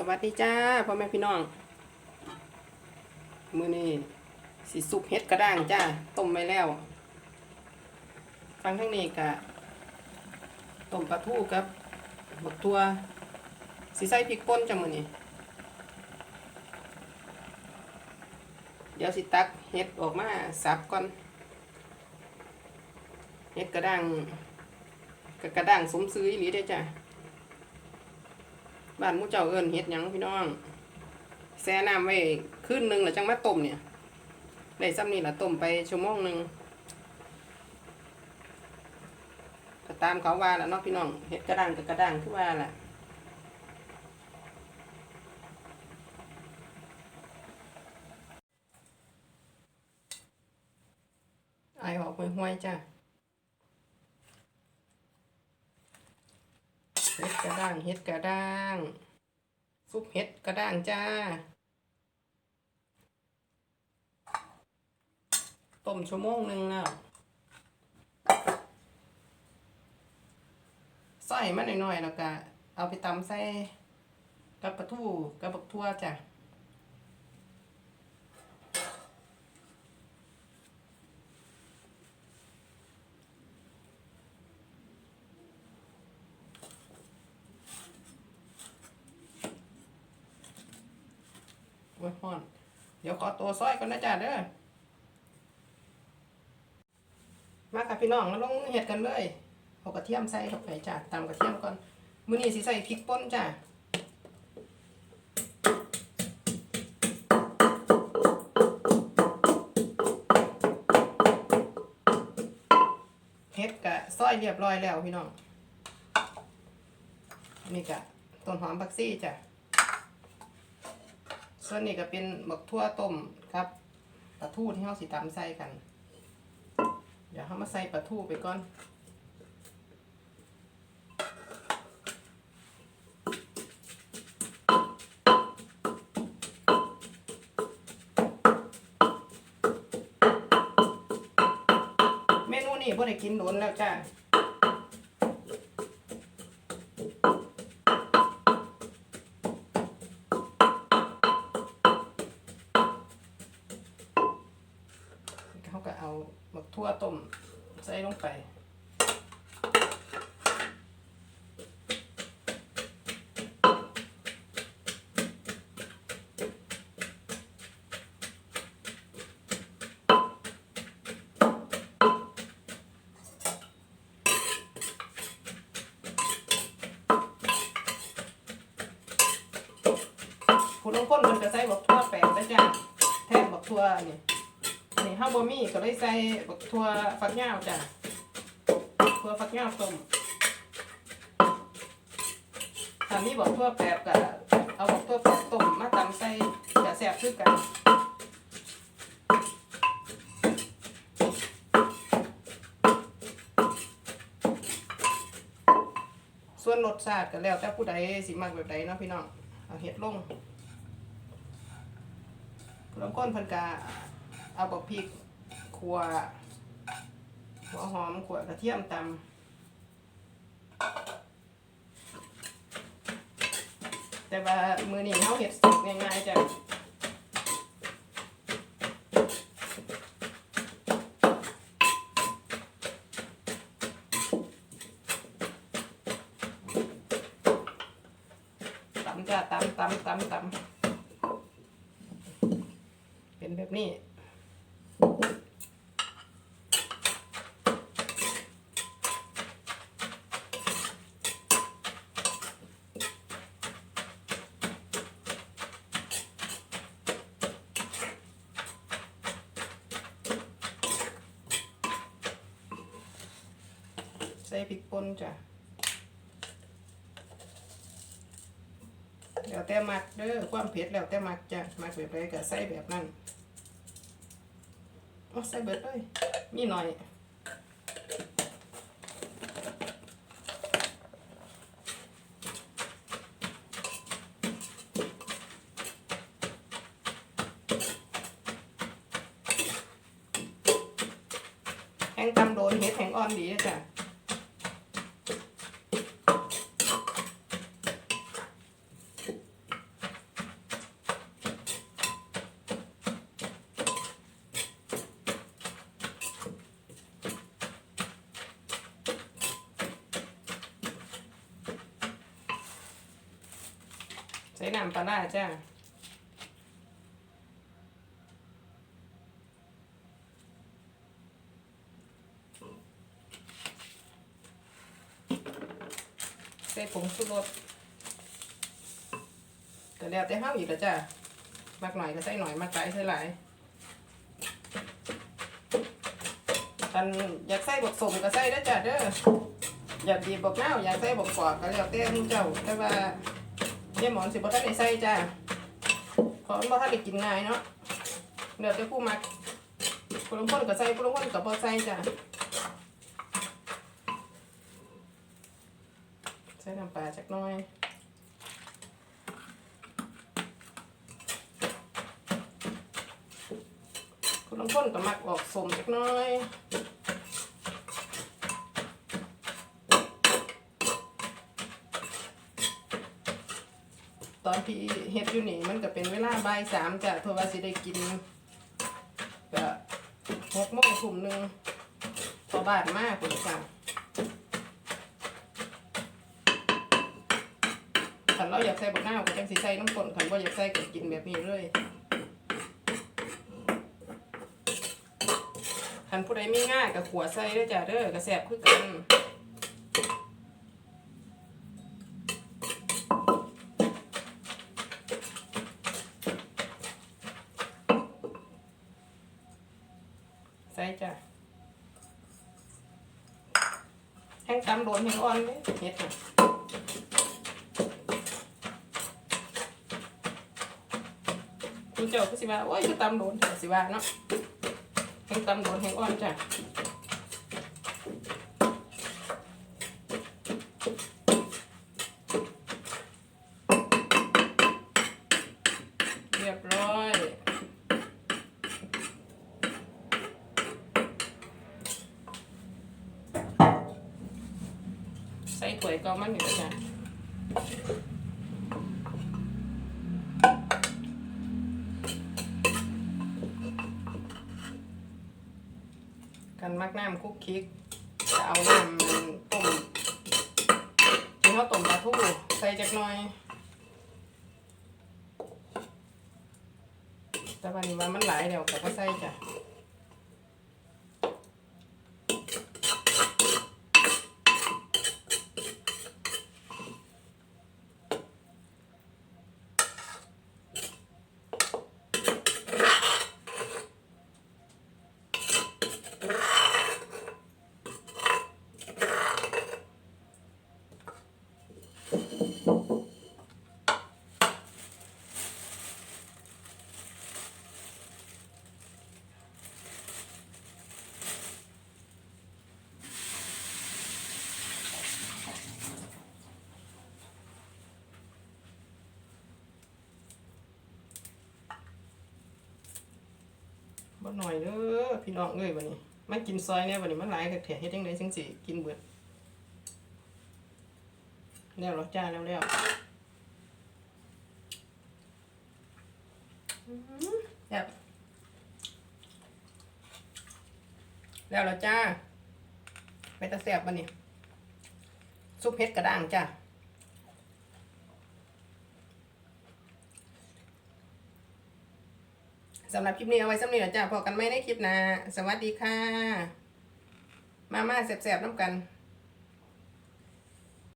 สวัสดีจ้าพ่อแม่พี่น้อง มือนี้สีสุปเฮ็ดกระด้างจ้าต้มไว้แล้ว ฟังทั้งนี้กะต้มปลาทูกับบักตัวสีใส่พริกป่นจ้ามือนี้เดี๋ยวสิตักเฮ็ดออกมาสับก่อนเฮ็ดกระด้างกระด้างสมซื้ออีหลีได้จ้า บ้านมูเจ้าเอิ้นเฮ็ดหยังพี่น้อง แช่น้ำไว้คืนหนึงแล้วจังมาต้มเนี่ยได้ซ้ำนี่ละต้มไปชั่วโมงหนึ่งก็ตามเขาว่าแล้วเนาะพี่น้องเฮ็ดกระด้างกับกระด้างคือว่าล่ะไอออกห่วยๆจ้ะ เฮ็ดกระด้างเฮ็ดกระด้างซุปเฮ็ดกระด้างจ้า ต้มชั่วโมงหนึ่งแล้วใส่มาหน่อยๆแล้วก็เอาไปตำใส่กับปลาทูกับบักทั่วจ้ะ โอ้ยฮ้อน เดี๋ยวขอตัวซอยก่อนนะจ๊ะเด้อ มาค่ะพี่น้องแล้วลงเห็ดกันเลย เอากระเทียมใส่เข้าไปจ้ะตามกระเทียมก่อน มื้อนี้สิใส่พริกป่นจ้ะเฮ็ดกะซอยเรียบร้อยแล้วพี่น้องนี่กะต้นหอมผักซี่จ้ะ ส่วนนี้ก็เป็นบักทั่วต้มครับปลาทูที่เราสิตำใส่กัน เดี๋ยวเรามาใส่ปลาทูไปก่อนเมนูนี้พ่ได้กินโดนแล้วจ้า เขาก็เอาหมักทั่วต้มใส่ลงไปผู้ลางคนมันก็ใส่บักทั่วแปลงนะจ้ะแทนบักทั่วนี่ ข้าวบะหมี่ก็เลยใส่บักทั่วฟักยาวจ้ะทั่วฟักยาวต้มถ้ามีบักทั่วแปบก็เอาบักทั่วแปบต้มมาตำใส่จะแซ่บคือกันส่วนรสชาติก็แล้วแต่ผู้ใดสิมักแบบใดเนาะพี่น้องเอาเห็ดลงลำก้นพันกา เอาบักพริกขัวหัวหอมขัวกระเทียมตำแต่ว่ามือนี้เขาเห็ดสุกง่ายๆจ้ะตำจ้ะตำตำตำตำเป็นแบบนี้ ใส่พริกป่นจ้ะ แล้วแต่มักเด้อความเผ็ดแล้วแต่มักจ้ะ มักแบบใดก็ใส่แบบนั้น โอ้ใส่เบิดเลยมีหน่อยแห้งตำโดนเห็ดแห้งอ่อนดีจ้ะ ใส่น้ำปลาร้าจ้าใส่ผงชูรสก็แล้วแต่เฮาอีกแล้วจ้ามากหน่อยก็ใส่หน่อยมากหลายใส่หลายกันอยากใส่บกสมก็ใส่ได้จ้ะเด้ออยากดีบกนาอยากใส่บกกวากก็แล้วแต่เจ้าแต่ว่า เยี่ยหมอนสิบ่ทันได้ใส่จ้าเพราะมันบ่ทันได้กินง่ายเนาะเดี๋ยวแต่ผู้มักผู้ลางคนก็ใส่ผู้ลางคนก็บ่ใส่จ้ะใส่น้ำปลาจักหน่อยคุณลางคนก็มักออกสมจักหน้อย ตอนที่เฮ็ดอยู่นี่มันก็เป็นเวลาบ่ายสามจ้ะเพราะว่าสิได้กินก็หกโมงทุ่มหนึ่งพอบาทมากคุณจ้ะขันเราอยากใส่บักหน้าก็จังสิใส่น้ำกลนขันว่าอยากใส่ก็กินแบบนี้เลยคันผู้ใดมีง่ายกับขัวใส่เด้จ้าเด้อกระแสบคือกันใส่จ้ะ แห้งตำโดนแห้งอ่อนเลยเห็ดน่ะคุณเจ้าก็สิว่าโอ้ยคือตำโดนแต่สิว่าเนาะแห้งตำโดนแห้งอ่อนจ้ะเรียบร้อย ใส่ถ้วยก็มันอยู่จ้ะกันมักน้ำคุกคิกจะเอาน้ำต้มที่เขาต้มปลาทูใส่จักหน่อย แต่วันนี้ว่ามันหลายเดี๋ยวก็ใส่จ้ะ บ่หน่อยเด้อพี่น้องเอ้ยวันนี้มากินซอยเนี่ยวันนี้มันหลายแท้ๆเฮ็ดจังไดจังสิกินเบิดแล้วเรอจ้าแล้วแล้วแบบแล้วเรอจ้าไปตะแซ่บบัดนี้ซุปเผ็ดกระด้างจ้า สำหรับคลิปนี้เอาไว้สำหรับนี้ะจ้าพอกันไม่ได้คลิปหนะ สวัสดีค่ะ มาม่าแสบๆน้ำกัน